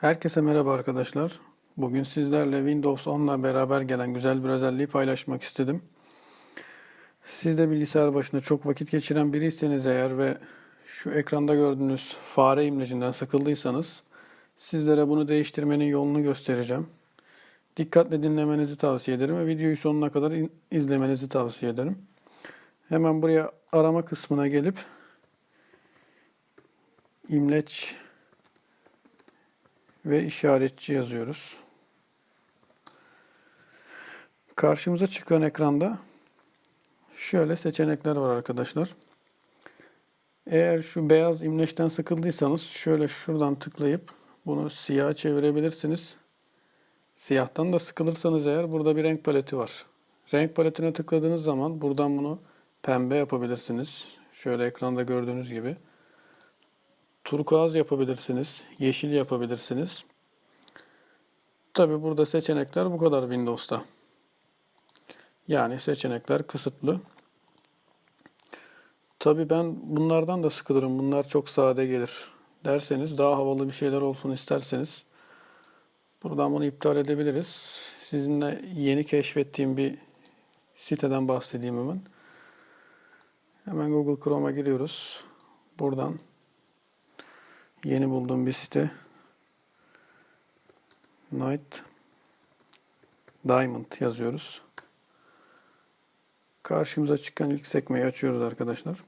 Herkese merhaba arkadaşlar. Bugün sizlerle Windows 10 ile beraber gelen güzel bir özelliği paylaşmak istedim. Siz de bilgisayar başında çok vakit geçiren biriyseniz eğer ve şu ekranda gördüğünüz fare imlecinden sıkıldıysanız sizlere bunu değiştirmenin yolunu göstereceğim. Dikkatle dinlemenizi tavsiye ederim ve videoyu sonuna kadar izlemenizi tavsiye ederim. Hemen buraya arama kısmına gelip imleç ve işaretçi yazıyoruz. Karşımıza çıkan ekranda şöyle seçenekler var arkadaşlar. Eğer şu beyaz imleçten sıkıldıysanız şöyle şuradan tıklayıp bunu siyah çevirebilirsiniz. Siyahtan da sıkılırsanız eğer burada bir renk paleti var. Renk paletine tıkladığınız zaman buradan bunu pembe yapabilirsiniz. Şöyle ekranda gördüğünüz gibi. Turkuaz yapabilirsiniz. Yeşil yapabilirsiniz. Tabi burada seçenekler bu kadar Windows'ta. Yani seçenekler kısıtlı. Tabi ben bunlardan da sıkılırım. Bunlar çok sade gelir derseniz daha havalı bir şeyler olsun isterseniz buradan bunu iptal edebiliriz. Sizinle yeni keşfettiğim bir siteden bahsedeyim hemen. Hemen Google Chrome'a giriyoruz. Buradan Yeni bulduğum bir site. Night Diamond yazıyoruz. Karşımıza çıkan ilk sekmeyi açıyoruz arkadaşlar.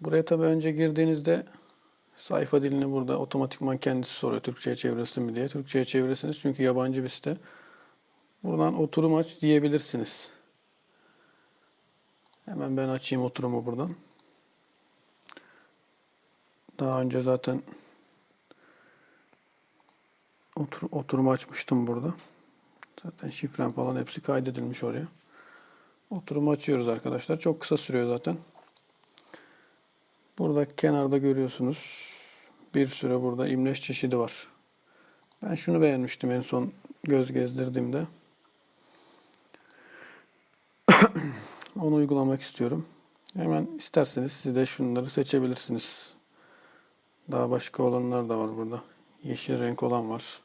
Buraya tabi önce girdiğinizde sayfa dilini burada otomatikman kendisi soruyor. Türkçe'ye çevirsin mi diye. Türkçe'ye çevirirsiniz çünkü yabancı bir site. Buradan oturum aç diyebilirsiniz. Hemen ben açayım oturumu buradan. Daha önce zaten otur, oturumu açmıştım burada. Zaten şifrem falan hepsi kaydedilmiş oraya. Oturumu açıyoruz arkadaşlar. Çok kısa sürüyor zaten. Burada kenarda görüyorsunuz. Bir süre burada imleç çeşidi var. Ben şunu beğenmiştim en son göz gezdirdiğimde. Onu uygulamak istiyorum. Hemen isterseniz siz de şunları seçebilirsiniz. Daha başka olanlar da var burada. Yeşil renk olan var.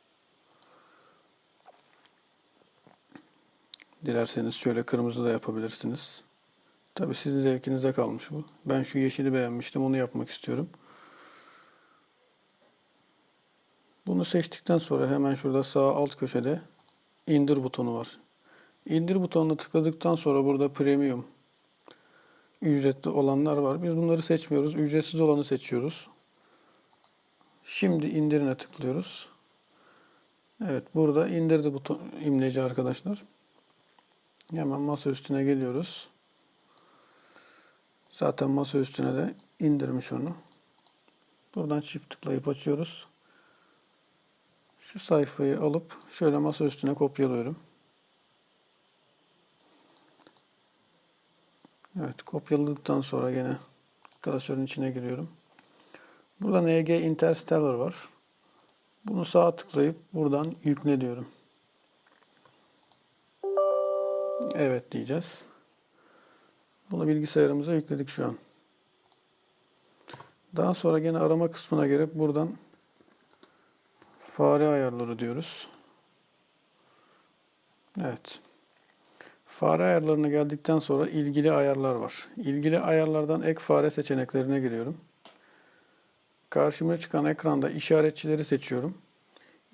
Dilerseniz şöyle kırmızı da yapabilirsiniz. Tabi sizin zevkinize kalmış bu. Ben şu yeşili beğenmiştim. Onu yapmak istiyorum. Bunu seçtikten sonra hemen şurada sağ alt köşede indir butonu var. İndir butonuna tıkladıktan sonra burada premium ücretli olanlar var. Biz bunları seçmiyoruz. Ücretsiz olanı seçiyoruz. Şimdi indirine tıklıyoruz. Evet burada indirdi buton imleci arkadaşlar. Hemen masa üstüne geliyoruz. Zaten masa üstüne de indirmiş onu. Buradan çift tıklayıp açıyoruz. Şu sayfayı alıp şöyle masa üstüne kopyalıyorum. Evet kopyaladıktan sonra gene klasörün içine giriyorum. Burada NG Interstellar var. Bunu sağa tıklayıp buradan yükle diyorum. Evet diyeceğiz. Bunu bilgisayarımıza yükledik şu an. Daha sonra gene arama kısmına gelip buradan fare ayarları diyoruz. Evet. Fare ayarlarına geldikten sonra ilgili ayarlar var. İlgili ayarlardan ek fare seçeneklerine giriyorum. Karşıma çıkan ekranda işaretçileri seçiyorum.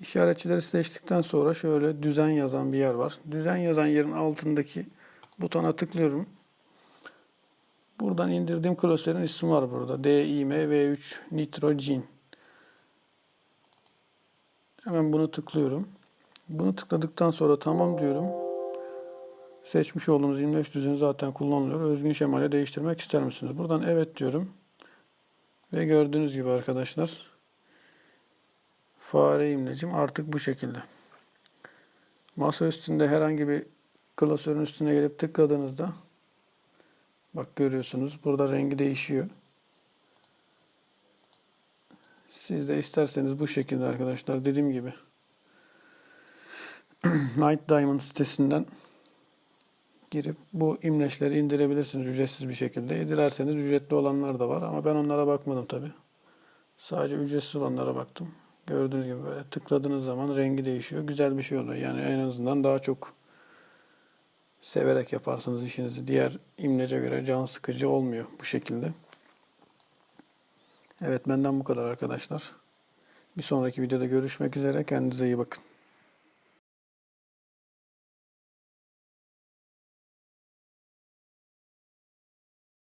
İşaretçileri seçtikten sonra şöyle düzen yazan bir yer var. Düzen yazan yerin altındaki butona tıklıyorum. Buradan indirdiğim klasörün ismi var burada. DIM V3 Nitrogen. Hemen bunu tıklıyorum. Bunu tıkladıktan sonra tamam diyorum. Seçmiş olduğunuz imleç düzeni zaten kullanılıyor. Özgün şemale değiştirmek ister misiniz? Buradan evet diyorum. Ve gördüğünüz gibi arkadaşlar fare imlecim artık bu şekilde. Masa üstünde herhangi bir klasörün üstüne gelip tıkladığınızda bak görüyorsunuz burada rengi değişiyor. Siz de isterseniz bu şekilde arkadaşlar dediğim gibi Night Diamond sitesinden girip bu imleçleri indirebilirsiniz ücretsiz bir şekilde. Dilerseniz ücretli olanlar da var ama ben onlara bakmadım tabi. Sadece ücretsiz olanlara baktım. Gördüğünüz gibi böyle tıkladığınız zaman rengi değişiyor. Güzel bir şey oluyor. Yani en azından daha çok severek yaparsınız işinizi. Diğer imlece göre can sıkıcı olmuyor bu şekilde. Evet benden bu kadar arkadaşlar. Bir sonraki videoda görüşmek üzere. Kendinize iyi bakın.